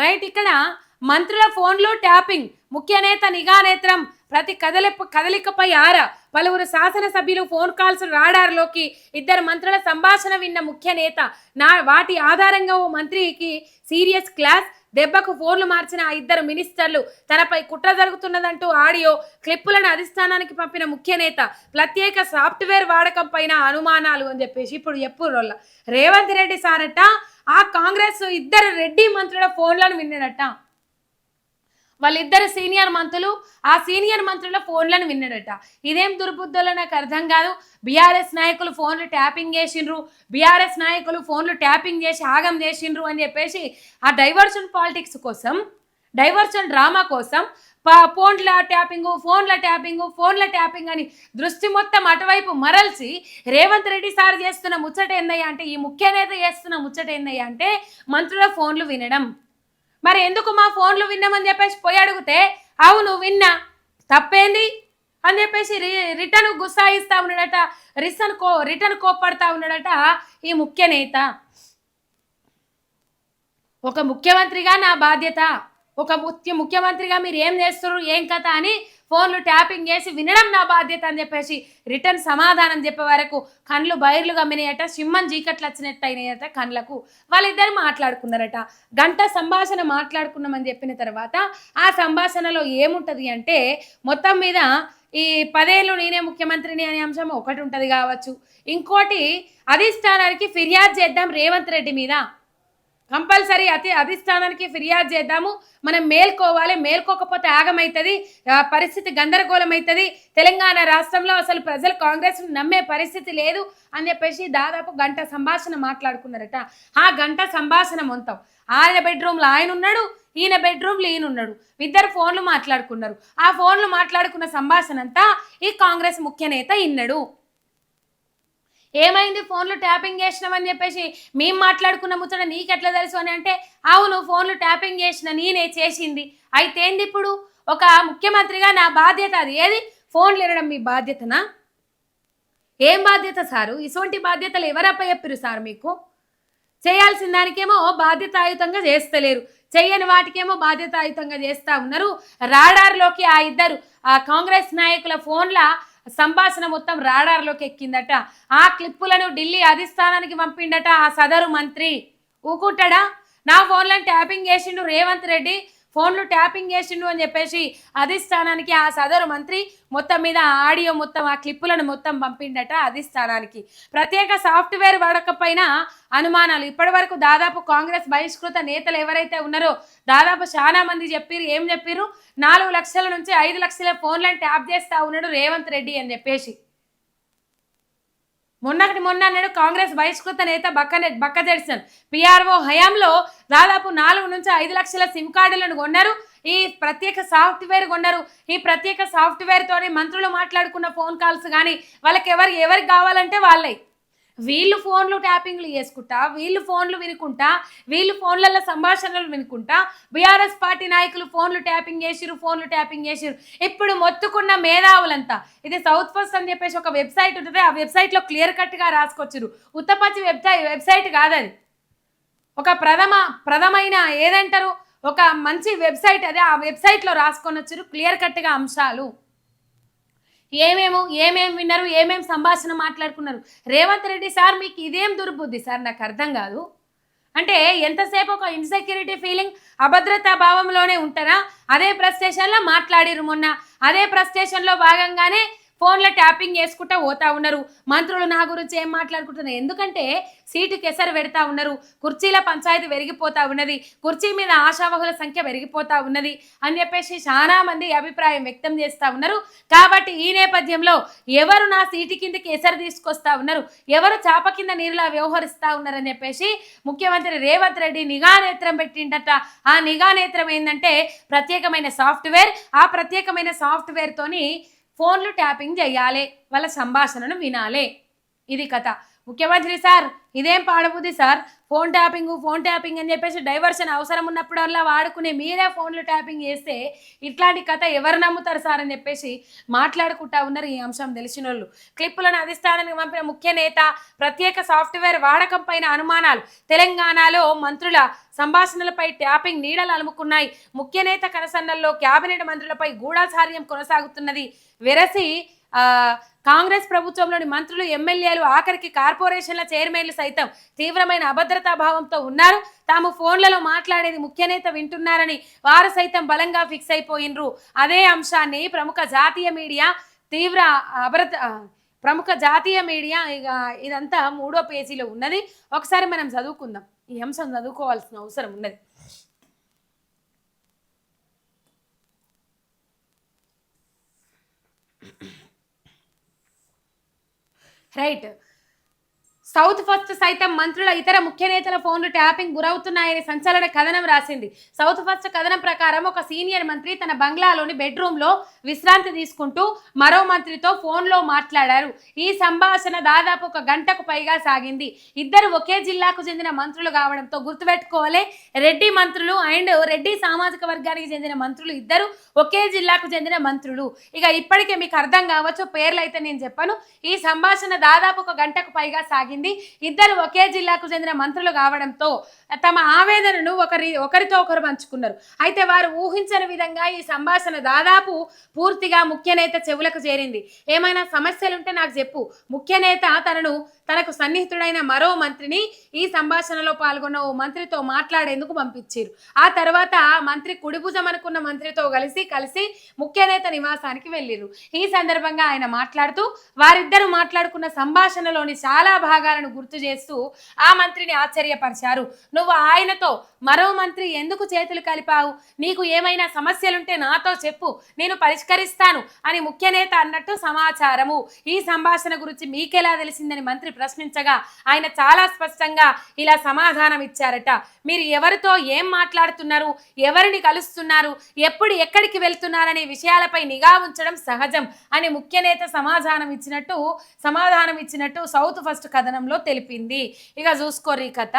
Right ఇక్కడ మంత్రుల ఫోన్లు ట్యాపింగ్. ముఖ్య నేత నిఘా నేత్రం ప్రతి కదలి కదలికపై ఆరా. పలువురు శాసనసభ్యులు ఫోన్ కాల్స్ రాడార్లోకి ఇద్దరు మంత్రుల సంభాషణ విన్న ముఖ్య నేత. నా వాటి ఆధారంగా ఓ మంత్రికి సీరియస్ క్లాస్ దెబ్బకు ఫోన్లు మార్చిన ఆ ఇద్దరు మినిస్టర్లు. తనపై కుట్ర జరుగుతున్నదంటూ ఆడియో క్లిప్పులను అధిష్టానానికి పంపిన ముఖ్య నేత. ప్రత్యేక సాఫ్ట్వేర్ వాడకం పైన అనుమానాలు అని చెప్పేసి ఇప్పుడు ఎప్పుడు రేవంత్ రెడ్డి సారట ఆ కాంగ్రెస్ ఇద్దరు రెడ్డి మంత్రుల ఫోన్లను విన్నాడట. వాళ్ళిద్దరు సీనియర్ మంత్రులు ఆ సీనియర్ మంత్రుల ఫోన్లను విన్నాడట. ఇదేం దుర్బుద్ధులో నాకు అర్థం కాదు. బీఆర్ఎస్ నాయకులు ఫోన్లు ట్యాపింగ్ చేసిండ్రు. బీఆర్ఎస్ నాయకులు ఫోన్లు ట్యాపింగ్ చేసి ఆగం చేసిండ్రు అని చెప్పేసి ఆ డైవర్షన్ పాలిటిక్స్ కోసం డైవర్షన్ డ్రామా కోసం ఫోన్ల ట్యాపింగ్ ఫోన్ల ట్యాపింగ్ ఫోన్ల ట్యాపింగ్ అని దృష్టి మొత్తం అటువైపు మరల్చి రేవంత్ రెడ్డి సార్ చేస్తున్న ముచ్చట ఏందయ్యా అంటే ఈ ముఖ్య నేత చేస్తున్న ముచ్చట ఏందయ్యా అంటే మంత్రుల ఫోన్లు వినడం. మరి ఎందుకు మా ఫోన్లు విన్నామని చెప్పేసి పోయి అడిగితే అవును విన్నా తప్పేంది? అని చెప్పేసి రి రిటర్న్ గుస్సాయిస్తా ఉన్నాడట రిసన్ కో రిటర్న్ కోప్పడతా ఉన్నాడట ఈ ముఖ్య నేత. ఒక ముఖ్యమంత్రిగా నా బాధ్యత. ఒక ముఖ్య ముఖ్యమంత్రిగా మీరు ఏం చేస్తున్నారు ఏం కథ అని ఫోన్లు ట్యాపింగ్ చేసి వినడం నా బాధ్యత అని చెప్పేసి రిటర్న్ సమాధానం చెప్పే వరకు కళ్ళు బైర్లు గమ్మినాయట సింహం చీకట్లు వచ్చినట్టు అయినాయట కళ్ళకు వాళ్ళిద్దరు మాట్లాడుకున్నారట. గంట సంభాషణ మాట్లాడుకున్నామని చెప్పిన తర్వాత ఆ సంభాషణలో ఏముంటుంది అంటే మొత్తం మీద ఈ పదేళ్ళు నేనే ముఖ్యమంత్రిని అనే అంశం ఒకటి ఉంటుంది కావచ్చు. ఇంకోటి అధిష్టానానికి ఫిర్యాదు చేద్దాం రేవంత్ రెడ్డి మీద. కంపల్సరీ అతి అధిష్టానానికి ఫిర్యాదు చేద్దాము. మనం మేల్కోవాలి మేల్కోకపోతే ఆగమవుతుంది పరిస్థితి గందరగోళం అవుతుంది తెలంగాణ రాష్ట్రంలో అసలు ప్రజలు కాంగ్రెస్ నమ్మే పరిస్థితి లేదు అని చెప్పేసి దాదాపు గంట సంభాషణ మాట్లాడుకున్నారట. ఆ గంట సంభాషణ మొత్తం ఆయన బెడ్రూమ్లో ఆయన ఉన్నాడు ఈయన బెడ్రూమ్లో ఈయన ఉన్నాడు. ఇద్దరు ఫోన్లు మాట్లాడుకున్నారు. ఆ ఫోన్లు మాట్లాడుకున్న సంభాషణ అంతా ఈ కాంగ్రెస్ ముఖ్య నేత ఇన్నడు. ఏమైంది? ఫోన్లు ట్యాపింగ్ చేసినామని చెప్పేసి మేము మాట్లాడుకున్న ముచ్చట నీకెట్లా తెలుసు అని అంటే అవును ఫోన్లు ట్యాపింగ్ చేసిన నేనే చేసింది. అయితే ఏంది ఇప్పుడు? ఒక ముఖ్యమంత్రిగా నా బాధ్యత అది. ఏది? ఫోన్లు వినడం మీ బాధ్యతనా? ఏం బాధ్యత సారు? ఇటువంటి బాధ్యతలు ఎవరప్ప చెప్పారు సార్ మీకు? చేయాల్సిన దానికేమో బాధ్యతాయుతంగా చేస్తలేరు. చెయ్యని వాటికేమో బాధ్యతాయుతంగా చేస్తా ఉన్నారు. రాడార్లోకి ఆ ఇద్దరు ఆ కాంగ్రెస్ నాయకుల ఫోన్ల సంభాషణ మొత్తం రాడార్లోకి ఎక్కిందట. ఆ క్లిప్పులను ఢిల్లీ అధిష్టానానికి పంపిండట ఆ సదరు మంత్రి. ఊకుంటాడా? నా ఫోన్లను ట్యాపింగ్ చేసిండు రేవంత్ రెడ్డి. ఫోన్లు ట్యాపింగ్ చేసిండు అని చెప్పేసి అధిష్టానానికి ఆ సదరు మంత్రి మొత్తం మీద ఆడియో మొత్తం ఆ క్లిప్పులను మొత్తం పంపిండట అధిష్టానానికి. ప్రత్యేక సాఫ్ట్వేర్ వాడకపోయినా అనుమానాలు. ఇప్పటి వరకు దాదాపు కాంగ్రెస్ బహిష్కృత నేతలు ఎవరైతే ఉన్నారో దాదాపు చాలా మంది చెప్పిర్రు. ఏం చెప్పిర్రు? నాలుగు లక్షల నుంచి ఐదు లక్షల ఫోన్లను ట్యాప్ చేస్తా ఉన్నాడు రేవంత్ రెడ్డి అని చెప్పేసి. మొన్నటి మొన్న అన్నాడు కాంగ్రెస్ బహిష్కృత నేత బక్క బక్క జడ్సన్ పిఆర్ఓ హయాంలో దాదాపు నాలుగు నుంచి ఐదు లక్షల సిమ్ కార్డులను కొన్నారు. ఈ ప్రత్యేక సాఫ్ట్వేర్ కొన్నారు. ఈ ప్రత్యేక సాఫ్ట్వేర్ తోని మంత్రులు మాట్లాడుకున్న ఫోన్ కాల్స్ కానీ వాళ్ళకి ఎవరు ఎవరికి కావాలంటే వాళ్ళే. వీళ్ళు ఫోన్లు ట్యాపింగ్లు చేసుకుంటా వీళ్ళు ఫోన్లు వినుకుంటా వీళ్ళు ఫోన్లలో సంభాషణలు వినుకుంటా బీఆర్ఎస్ పార్టీ నాయకులు ఫోన్లు ట్యాపింగ్ చేసిరు ఫోన్లు ట్యాపింగ్ చేసిరు ఇప్పుడు మొత్తుకున్న మేధావులంతా ఇది సౌత్ ఫస్ట్ అని చెప్పేసి ఒక వెబ్సైట్ ఉంటుంది ఆ వెబ్సైట్లో క్లియర్ కట్గా రాసుకొచ్చారు ఉత్తపచ్చి వెబ్సైట్ వెబ్సైట్ కాదది. ఒక ప్రథమ ప్రథమైన ఏదంటారు? ఒక మంచి వెబ్సైట్ అదే ఆ వెబ్సైట్లో రాసుకొని వచ్చారు క్లియర్ కట్గా అంశాలు. ఏమేమో ఏమేమి విన్నారు ఏమేమి సంభాషణ మాట్లాడుకున్నారు? రేవంత్ రెడ్డి సార్ మీకు ఇదేం దుర్బుద్ధి? సార్ నాకు అర్థం కాదు. అంటే ఎంతసేపు ఒక ఇన్సెక్యూరిటీ ఫీలింగ్ అభద్రతా భావంలోనే ఉంటారా? అదే ప్రెస్ స్టేషన్లో మాట్లాడిరు మొన్న. అదే ప్రెస్ స్టేషన్లో భాగంగానే ఫోన్లో ట్యాపింగ్ చేసుకుంటా పోతా ఉన్నారు. మంత్రులు నా గురించి ఏం మాట్లాడుకుంటున్నారు? ఎందుకంటే సీటు కెసరు పెడతా ఉన్నారు. కుర్చీల పంచాయతీ పెరిగిపోతా ఉన్నది. కుర్చీ మీద ఆశావహుల సంఖ్య పెరిగిపోతా ఉన్నది అని చెప్పేసి చాలా మంది అభిప్రాయం వ్యక్తం చేస్తూ ఉన్నారు. కాబట్టి ఈ నేపథ్యంలో ఎవరు నా సీటు కిందకి ఎసరు తీసుకొస్తా ఉన్నారు? ఎవరు చాప కింద నీరులా వ్యవహరిస్తా ఉన్నారని చెప్పేసి ముఖ్యమంత్రి రేవంత్ రెడ్డి నిఘా నేత్రం పెట్టిండట. ఆ నిఘా నేత్రం ఏంటంటే ప్రత్యేకమైన సాఫ్ట్వేర్. ఆ ప్రత్యేకమైన సాఫ్ట్వేర్తోని ఫోన్లు ట్యాపింగ్ చేయాలి వాళ్ళ సంభాషణను వినాలి. ఇది కథ. ముఖ్యమంత్రి సార్ ఇదేం పాడబుద్ది sir? Phone tapping phone tapping అని చెప్పేసి డైవర్షన్ అవసరం ఉన్నప్పుడల్లా వాడుకునే మీరే ఫోన్లు ట్యాపింగ్ చేస్తే ఇట్లాంటి కథ ఎవరు నమ్ముతారు సార్ అని చెప్పేసి మాట్లాడుకుంటా ఉన్నారు ఈ అంశం తెలిసిన వాళ్ళు క్లిప్పులను అధిష్టానానికి పంపిన ముఖ్య నేత ప్రత్యేక సాఫ్ట్వేర్ వాడకం పైన అనుమానాలు. తెలంగాణలో మంత్రుల సంభాషణలపై ట్యాపింగ్ నీడలు అలుముకున్నాయి. ముఖ్య నేత కనసన్నల్లో కేబినెట్ మంత్రులపై గూఢాచార్యం కొనసాగుతున్నది. వెరసి కాంగ్రెస్ ప్రభుత్వంలోని మంత్రులు ఎమ్మెల్యేలు ఆఖరికి కార్పొరేషన్ల చైర్మన్లు సైతం తీవ్రమైన అభద్రతా భావంతో ఉన్నారు. తాము ఫోన్లలో మాట్లాడేది ముఖ్యనేత వింటున్నారని వారు సైతం బలంగా ఫిక్స్ అయిపోయినరు. అదే అంశాన్ని ప్రముఖ జాతీయ మీడియా తీవ్ర అభద్రత ప్రముఖ జాతీయ మీడియా ఇక ఇదంతా మూడో పేజీలో ఉన్నది. ఒకసారి మనం చదువుకుందాం. ఈ అంశం చదువుకోవాల్సిన అవసరం ఉన్నది. రైట్ సౌత్ ఫస్ట్ సైతం మంత్రుల ఇతర ముఖ్య నేతల ఫోన్లు ట్యాపింగ్ గురవుతున్నాయని సంచలన కథనం రాసింది. సౌత్ ఫస్ట్ కథనం ప్రకారం ఒక సీనియర్ మంత్రి తన బంగ్లాలోని బెడ్రూమ్లో విశ్రాంతి తీసుకుంటూ మరో మంత్రితో ఫోన్లో మాట్లాడారు. ఈ సంభాషణ దాదాపు ఒక గంటకు పైగా సాగింది. ఇద్దరు ఒకే జిల్లాకు చెందిన మంత్రులు కావడంతో గుర్తుపెట్టుకోవాలి రెడ్డి మంత్రులు అండ్ రెడ్డి సామాజిక వర్గానికి చెందిన మంత్రులు ఇద్దరు ఒకే జిల్లాకు చెందిన మంత్రులు. ఇక ఇప్పటికే మీకు అర్థం కావచ్చు పేర్లు అయితే నేను చెప్పాను. ఈ సంభాషణ దాదాపు ఒక గంటకు పైగా సాగింది. ఇద్దరు ఒకే జిల్లాకు చెందిన మంత్రులు కావడంతో తమ ఆవేదనను ఒకరి ఒకరితో ఒకరు పంచుకున్నారు. అయితే వారు ఊహించని విధంగా ఈ సంభాషణ దాదాపు పూర్తిగా ముఖ్య నేత చెవులకు చేరింది. ఏమైనా సమస్యలుంటే నాకు చెప్పు. ముఖ్య నేత తనను తనకు సన్నిహితుడైన మరో మంత్రిని ఈ సంభాషణలో పాల్గొన్న ఓ మంత్రితో మాట్లాడేందుకు పంపించారు. ఆ తర్వాత మంత్రి కుడిభుజం అనుకున్న మంత్రితో కలిసి కలిసి ముఖ్య నేత నివాసానికి వెళ్ళారు ఈ సందర్భంగా ఆయన మాట్లాడుతూ వారిద్దరూ మాట్లాడుకున్న సంభాషణలోని చాలా త్యాగాలను గుర్తు చేస్తూ ఆ మంత్రిని ఆశ్చర్యపరిచారు. నువ్వు ఆయనతో మరో మంత్రి ఎందుకు చేతులు కలిపావు? నీకు ఏమైనా సమస్యలుంటే నాతో చెప్పు. నేను పరిష్కరిస్తాను అని ముఖ్య నేత అన్నట్టు సమాచారము. ఈ సంభాషణ గురించి మీకెలా తెలిసిందని మంత్రి ప్రశ్నించగా ఆయన చాలా స్పష్టంగా ఇలా సమాధానం ఇచ్చారట. మీరు ఎవరితో ఏం మాట్లాడుతున్నారు? ఎవరిని కలుస్తున్నారు? ఎప్పుడు ఎక్కడికి వెళ్తున్నారనే విషయాలపై నిఘా ఉంచడం సహజం అని ముఖ్య నేత సమాధానం ఇచ్చినట్టు సమాధానం ఇచ్చినట్టు సౌత్ ఫస్ట్ కథనంలో తెలిపింది. ఇక చూసుకోర్రి ఈ కథ.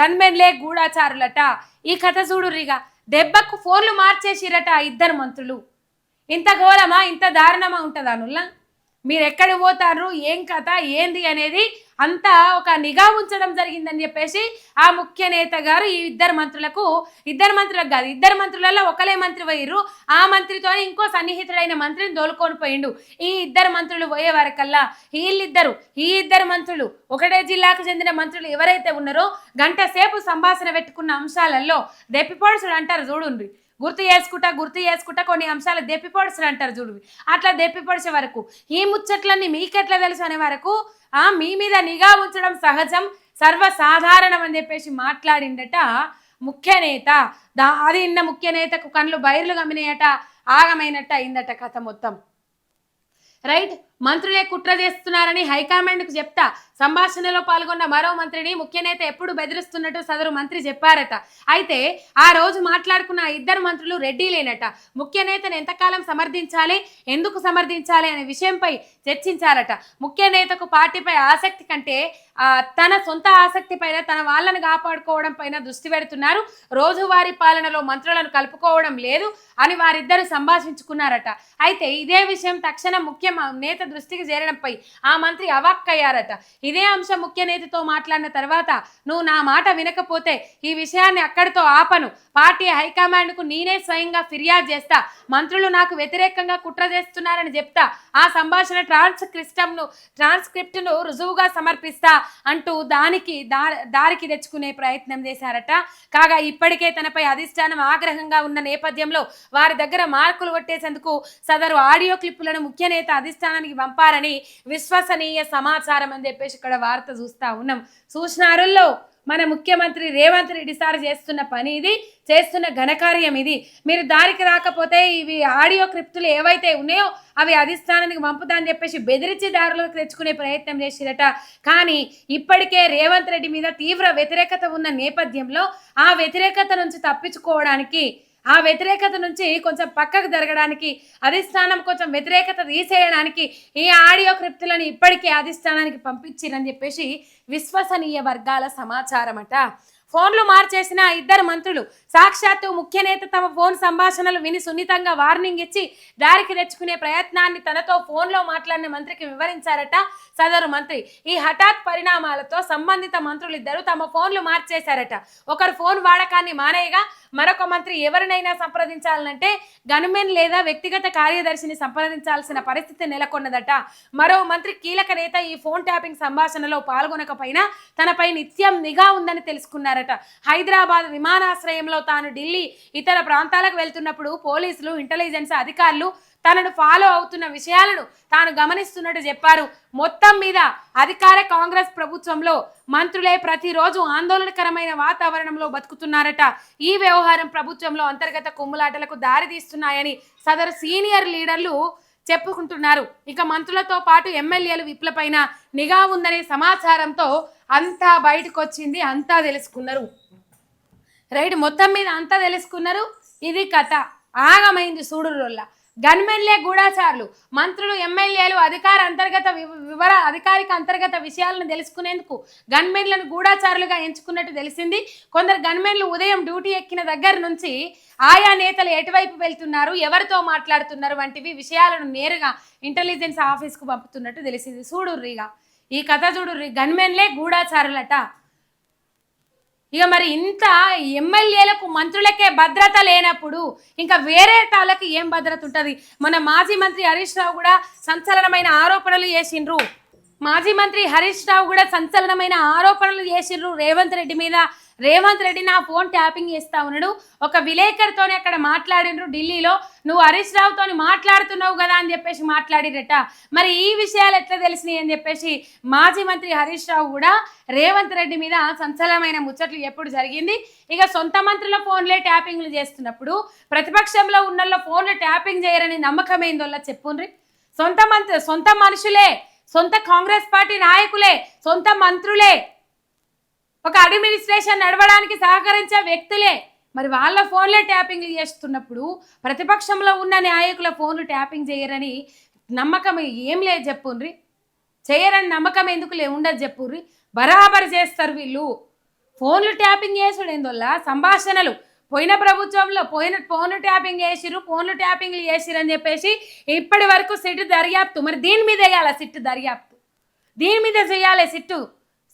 గన్మెన్లే గూఢాచారులట. ఈ కథ చూడుర్రిగ. దెబ్బకు ఫోన్లు మార్చేసిరట ఇద్దరు మంత్రులు. ఇంత ఘోరమా? ఇంత దారుణమా? ఉంటుందా నుల్లా? మీరు ఎక్కడ పోతారు ఏం కథ? ఏంది? అనేది అంతా ఒక నిఘా ఉంచడం జరిగిందని చెప్పేసి ఆ ముఖ్య నేత గారు ఈ ఇద్దరు మంత్రులకు ఇద్దరు మంత్రులకు కాదు ఇద్దరు మంత్రులలో ఒకలే మంత్రి పోయిర్రు. ఆ మంత్రితో ఇంకో సన్నిహితుడైన మంత్రిని దోలుకొని పోయిండు. ఈ ఇద్దరు మంత్రులు పోయే వారికల్లా వీళ్ళిద్దరు ఈ ఇద్దరు మంత్రులు ఒకటే జిల్లాకు చెందిన మంత్రులు ఎవరైతే ఉన్నారో గంట సేపు సంభాషణ పెట్టుకున్న అంశాలలో దెప్పిపోడుసుడు అంటారు చూడుండ్రి. గుర్తు చేసుకుంటా గుర్తు చేసుకుంటా కొన్ని అంశాలు దెప్పిపొడుసులు అంటారు చూడు అట్లా దెప్పిపొడిచే వరకు ఈ ముచ్చట్లన్నీ మీకెట్లా తెలుసు అనే వరకు మీ మీద నిఘా ఉంచడం సహజం సర్వసాధారణం అని చెప్పేసి మాట్లాడిండట ముఖ్య నేత. దా అది ఇన్న ముఖ్య నేతకు కళ్ళు బైర్లు గమినాయట ఆగమైనట్టు అయిందట కథ మొత్తం. రైట్? మంత్రులే కుట్ర చేస్తున్నారని హైకమాండ్కు చెప్తా. సంభాషణలో పాల్గొన్న మరో మంత్రిని ముఖ్య నేత ఎప్పుడు బెదిరిస్తున్నట్టు సదరు మంత్రి చెప్పారట. అయితే ఆ రోజు మాట్లాడుకున్న ఇద్దరు మంత్రులు రెడ్డిలేనట ముఖ్య నేతను ఎంతకాలం సమర్థించాలి ఎందుకు సమర్థించాలి అనే విషయంపై చర్చించారట. ముఖ్య నేతకు పార్టీపై ఆసక్తి కంటే తన సొంత ఆసక్తి పైన తన వాళ్ళను కాపాడుకోవడం పైన దృష్టి పెడుతున్నారు. రోజువారీ పాలనలో మంత్రులను కలుపుకోవడం లేదు అని వారిద్దరు సంభాషించుకున్నారట. అయితే ఇదే విషయం తక్షణం ముఖ్య నేత దృష్టికి చేరడంపై ఆ మంత్రి అవాక్కయ్యారట. ఇదే అంశం ముఖ్య నేతతో మాట్లాడిన తర్వాత నువ్వు నా మాట వినకపోతే ఈ విషయాన్ని అక్కడితో ఆపను. పార్టీ హైకమాండ్కు నేనే స్వయంగా ఫిర్యాదు చేస్తా. మంత్రులు నాకు వ్యతిరేకంగా కుట్ర చేస్తున్నారని చెప్తా. ఆ సంభాషణ ట్రాన్స్క్రిప్టంను ట్రాన్స్క్రిప్ట్ను రుజువుగా సమర్పిస్తా అంటూ దానికి దా దారికి తెచ్చుకునే ప్రయత్నం చేశారట. కాగా ఇప్పటికే తనపై అధిష్టానం ఆగ్రహంగా ఉన్న నేపథ్యంలో వారి దగ్గర మార్కులు కొట్టేసేందుకు సదరు ఆడియో క్లిప్పులను ముఖ్య నేత అధిష్టానానికి పంపారని విశ్వసనీయ సమాచారం అని చెప్పేసి ఇక్కడ వార్త చూస్తా ఉన్నాం. సూచనారుల్లో మన ముఖ్యమంత్రి రేవంత్ రెడ్డి సార్ చేస్తున్న పని ఇది చేస్తున్న ఘనకార్యం ఇది. మీరు దారికి రాకపోతే ఇవి ఆడియో క్రిప్టులు ఏవైతే ఉన్నాయో అవి అధిష్టానానికి పంపుతా అని చెప్పేసి బెదిరించి దారిలోకి తెచ్చుకునే ప్రయత్నం చేసిరట. కానీ ఇప్పటికే రేవంత్ రెడ్డి మీద తీవ్ర వ్యతిరేకత ఉన్న నేపథ్యంలో ఆ వ్యతిరేకత నుంచి తప్పించుకోవడానికి ఆ వ్యతిరేకత నుంచి కొంచెం పక్కకు జరగడానికి అధిష్టానం కొంచెం వ్యతిరేకత తీసేయడానికి ఈ ఆడియో కృప్తులను ఇప్పటికే అధిష్టానానికి పంపించిరని చెప్పేసి విశ్వసనీయ వర్గాల సమాచారం అట ఫోన్లు మార్చేసిన ఇద్దరు మంత్రులు సాక్షాత్తు ముఖ్య నేత తమ ఫోన్ సంభాషణలు విని సున్నితంగా వార్నింగ్ ఇచ్చి దారికి తెచ్చుకునే ప్రయత్నాన్ని తనతో ఫోన్లో మాట్లాడిన మంత్రికి వివరించారట సదరు మంత్రి. ఈ హఠాత్ పరిణామాలతో సంబంధిత మంత్రులు ఇద్దరు తమ ఫోన్లు మార్చేశారట. ఒకరు ఫోన్ వాడకాన్ని మానేయగా మరొక మంత్రి ఎవరినైనా సంప్రదించాలంటే గన్మెన్ లేదా వ్యక్తిగత కార్యదర్శిని సంప్రదించాల్సిన పరిస్థితి నెలకొన్నదట. మరో మంత్రి కీలక నేత ఈ ఫోన్ ట్యాపింగ్ సంభాషణలో పాల్గొనకపోయినా తనపై నిత్యం నిఘా ఉందని తెలుసుకున్నారట. హైదరాబాద్ విమానాశ్రయంలో తాను ఢిల్లీ ఇతర ప్రాంతాలకు వెళ్తున్నప్పుడు పోలీసులు ఇంటెలిజెన్స్ అధికారులు తనను ఫాలో అవుతున్న విషయాలను తాను గమనిస్తున్నట్టు చెప్పారు. మొత్తం మీద అధికార కాంగ్రెస్ ప్రభుత్వంలో మంత్రులే ప్రతిరోజు ఆందోళనకరమైన వాతావరణంలో బతుకుతున్నారట. ఈ వ్యవహారం ప్రభుత్వంలో అంతర్గత కుమ్ములాటలకు దారితీస్తున్నాయని సదరు సీనియర్ లీడర్లు చెప్పుకుంటున్నారు. ఇక మంత్రులతో పాటు ఎమ్మెల్యేలు విప్లపైన నిఘా ఉందనే సమాచారంతో అంతా బయటకు వచ్చింది అంతా తెలుసుకున్నారు. రైట్ మొత్తం మీద అంతా తెలుసుకున్నారు. ఇది కథ. ఆగమైంది సూడురోళ్ళ. గన్మెన్లే గూఢాచారులు. మంత్రులు ఎమ్మెల్యేలు అధికార అంతర్గత వివ- వివర అధికారిక అంతర్గత విషయాలను తెలుసుకునేందుకు గన్మెన్లను గూఢాచారులుగా ఎంచుకున్నట్టు తెలిసింది. కొందరు గన్మెన్లు ఉదయం డ్యూటీ ఎక్కిన దగ్గర నుంచి ఆయా నేతలు ఎటువైపు వెళ్తున్నారు ఎవరితో మాట్లాడుతున్నారు వంటివి విషయాలను నేరుగా ఇంటెలిజెన్స్ ఆఫీస్కు పంపుతున్నట్టు తెలిసింది. చూడుర్రిగా ఈ కథ చూడుర్రి. గన్మెన్లే గూఢాచారులట. ఇక మరి ఇంత ఎమ్మెల్యేలకు మంత్రులకే భద్రత లేనప్పుడు ఇంకా వేరే తాళ్ళకి ఏం భద్రత ఉంటుంది? మన మాజీ మంత్రి హరీష్ రావు కూడా సంచలనమైన ఆరోపణలు చేసిండ్రు. మాజీ మంత్రి హరీష్ రావు కూడా సంచలనమైన ఆరోపణలు చేసిండ్రు రేవంత్ రెడ్డి మీద. రేవంత్ రెడ్డి నా ఫోన్ ట్యాపింగ్ చేస్తా ఉన్నాడు. ఒక విలేకరితోనే అక్కడ మాట్లాడిండ్రు ఢిల్లీలో. నువ్వు హరీష్ రావుతోని మాట్లాడుతున్నావు కదా అని చెప్పేసి మాట్లాడిరట మరి ఈ విషయాలు ఎట్లా తెలిసినాయి అని చెప్పేసి మాజీ మంత్రి హరీష్ రావు కూడా రేవంత్ రెడ్డి మీద సంచలనమైన ముచ్చట్లు ఎప్పుడు జరిగింది. ఇక సొంత మంత్రుల ఫోన్లే ట్యాపింగ్లు చేస్తున్నప్పుడు ప్రతిపక్షంలో ఉన్న ఫోన్లు ట్యాపింగ్ చేయరని నమ్మకం ఏందోళ్ళ చెప్పుండ్రి. సొంత మంత్రి సొంత మనుషులే సొంత కాంగ్రెస్ పార్టీ నాయకులే సొంత మంత్రులే ఒక అడ్మినిస్ట్రేషన్ నడవడానికి సహకరించే వ్యక్తులే. మరి వాళ్ళ ఫోన్లే ట్యాపింగ్లు చేస్తున్నప్పుడు ప్రతిపక్షంలో ఉన్న నాయకుల ఫోన్లు ట్యాపింగ్ చేయరని నమ్మకం ఏం లేదు చెప్పుర్రి చేయరని నమ్మకం ఎందుకు లే ఉండదు చెప్పుర్రి బరాబర్ చేస్తారు వీళ్ళు. ఫోన్లు ట్యాపింగ్ చేసుడు ఎందువల్ల సంభాషణలు. పోయిన ప్రభుత్వంలో పోయిన ఫోన్లు ట్యాపింగ్ చేసిర్రు ఫోన్లు ట్యాపింగ్లు చేసిర్రు అని చెప్పేసి ఇప్పటి వరకు సిట్టు దర్యాప్తు. మరి దీని మీద వేయాలా సిట్టు దర్యాప్తు? దీని మీద చేయాలి సిట్టు.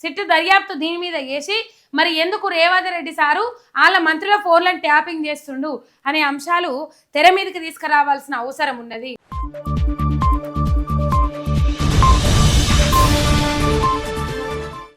సిట్టు దర్యాప్తు దీని మీద వేసి మరి ఎందుకు రేవంత్ రెడ్డి సారు వాళ్ళ మంత్రుల ఫోన్లను ట్యాపింగ్ చేస్తుండు అనే అంశాలు తెర మీదకి తీసుకురావాల్సిన అవసరం ఉన్నది.